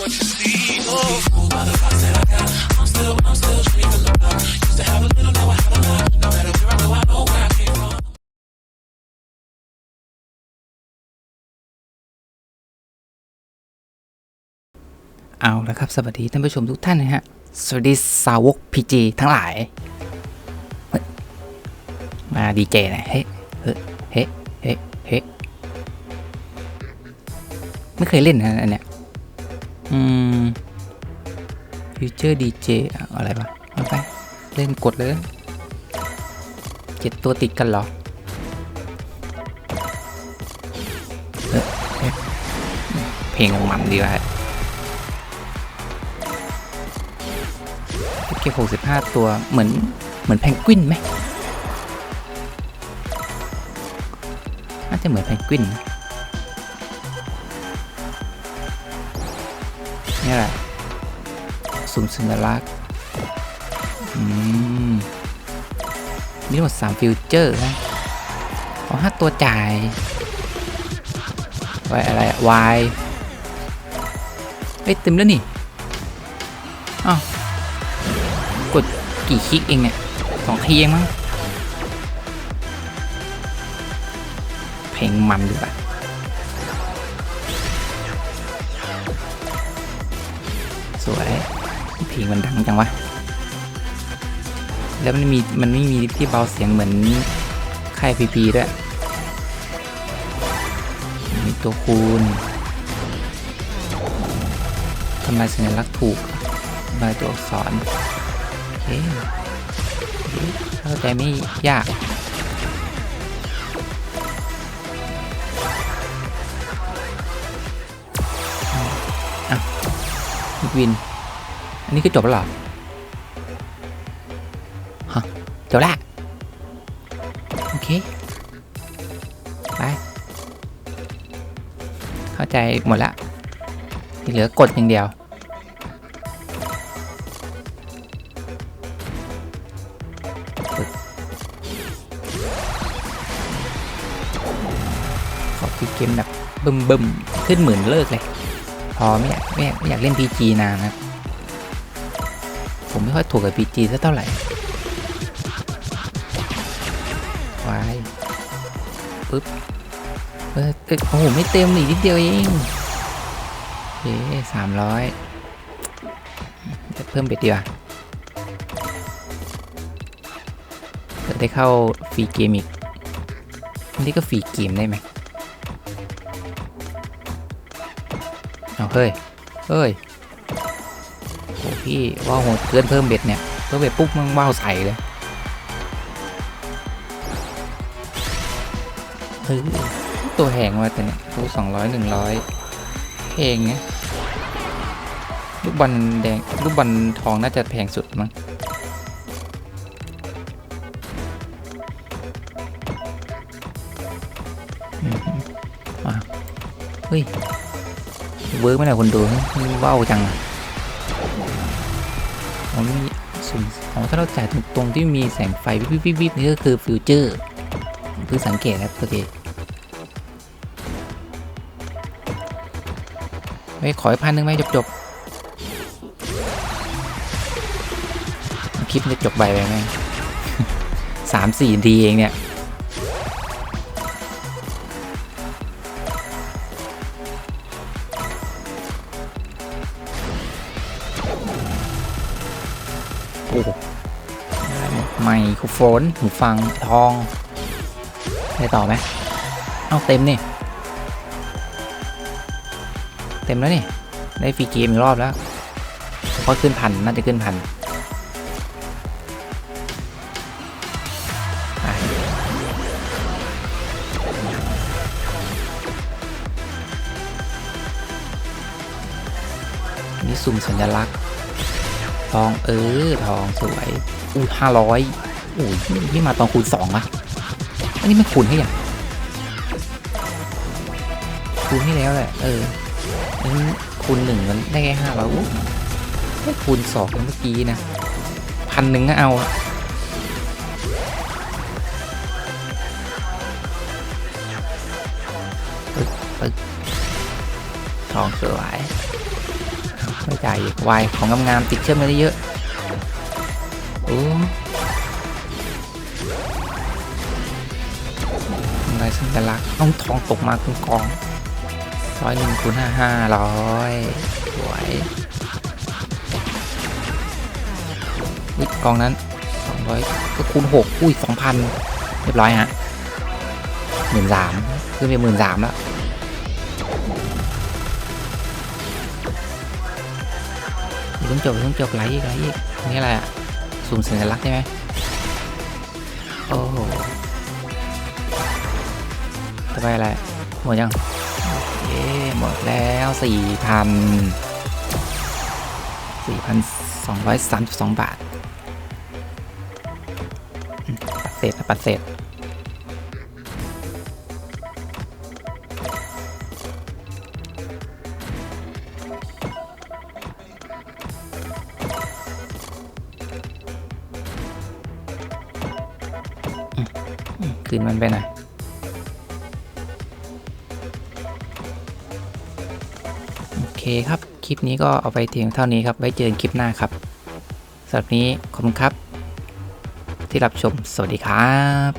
what you see. Oh, fooled by the thoughts that I got. I'm still, I'm still dreaming of love. Used to have a little, now I have a lot. No matter where I go, I know where I came from. เอาละครับ สวัสดีท่านผู้ชมทุกท่านนะฮะ สวัสดีสาวกพีจีทั้งหลายเฮ้ยมาดีเจหน่อยเฮ้เฮ้เฮ้เฮ้เฮ้ไม่เคยเล่นนะอันเนี้ย อืมฟิวเจอร์ดีเจอะไรวะเอาไป เล่นกดเลยเจ็ดตัวติดกันเหรอเฮ้เฮ้เพลงมันดีว่ะเก็บหกสิบห้าตัวเหมือนเหมือนแพนกวินไหมน่าจะเหมือนแพนกวินนะ นี่แหละสุ่มสัญลักษณ์มีทั้งหมดสามฟิวเจอร์นะขอห้าตัวจ่ายไว้อะไรอะวายเอ้ยเต็มแล้วนี่อ้าวกดกี่คลิกเองเนี่ยสองทีเองมั้งเพลงมันดีกว่า สวยเพลงมันดังจังวะ แล้วมันมีมันไม่มีที่เบาเสียงเหมือนค่ายพีพีด้วยมีตัวคูณทำลายสัญลักษณ์ถูกทำลายตัวอักษรโอเคเข้าใจไม่ยาก วิน อันนี้คือจบแล้วหรอฮะจบล้วโอเค ไป เข้าใจหมดละที่เหลือกดอย่างเดียวขอพีเกมแบบบึมบึมๆขึ้นหมื่นเลิกเลย อไม่อยากไม่อยากไม่อยากเล่น PG นานครับ ผมไม่ค่อยถูกกับ PG สักเท่าไหร่วายปึ๊บเออโอ้โหไม่เต็มอีนิดเดียวเองโอเคสามร้อยเพิ่มเบ็ดดีกว่าเพื่อได้เข้าฟรีเกมอีกอันนี้ก็ฟรีเกมได้ไหม เอาเฮ้ยเฮ้ยโอ้พี่ว่าวโหดเกินเพิ่มเบ็ดเนี่ยเพิ่มเบ็ดปุ๊บมันว่าวใส่เลยเฮ้ยตัวแหงมาแต่เนี่ยตัวสองร้อยหนึ่งร้อยแพงไงลูกบอลแดงลูกบอลทองน่าจะแพงสุดมั้งอะเฮ้ย เวิร์กไหมเนี่ยคนดูนี่ว้าวจังอะอ๋อมีสุ่มอ๋อถ้าเราจ่ายตรงตรงที่มีแสงไฟวิบวิบวิบนี่ก็คือฟิวเจอร์เพิ่งสังเกตครับโอเคไม่ขออีพันหนึ่งไหมจบจบคลิปจะจบใบไปไหมสามสี่ทีเองเนี่ย ได้หมดไมโครโฟนหูฟังทองได้ต่อไหมเอาเต็มนี่ เต็มแล้วนี่ ได้ฟรีเกมอีกรอบแล้วเพราะขึ้นพันน่าจะขึ้นพันนี่สุ่มสัญลักษณ์ ทองเออทองสวยอู้ห้าร้อยอู้ยนี่มาตอนคูณสองอะอันนี้ไม่คูณให้ยังคูณให้แล้วแหละเอออันนี้คูณหนึ่งมันได้แค่ห้าร้อยอู้ได้คูณสองเมื่อกี้นะพันหนึ่งก็เอาปึ๊กปึ๊กทองสวย ไม่จ่ายอีกวายของงามๆติดเชื่อมมาได้เยอะโอ้อะไรสัญลักษณ์ต้องทองตกมาคุณกองร้อยหนึ่งคูณห้าห้าร้อยสวยอุ๊ยกองนั้นสองร้อยก็คูณหกอุ้ยสองพันเรียบร้อยฮะหมื่นสามขึ้นไปหมื่นสามแล้ว พิ่งจบเพิ่งจบไหลอีกไหลอีกอันนี่อะไรอะสุ่มสัญลักษณ์ใช่ไหมโอ้โหจะไปอะไร หมดยังโอเคหมดแล้วสี่พันสี่พันสองร้อยสามสิบสองบาท ปัดเศษนะปัดเศษืนมันไปหน่อยโอเคครับ คลิปนี้ก็เอาไปเทียงเท่านี้ครับ ไว้เจอกันคลิปหน้าครับสำหรับนี้ขอบคุณครับ ที่รับชมสวัสดีครับ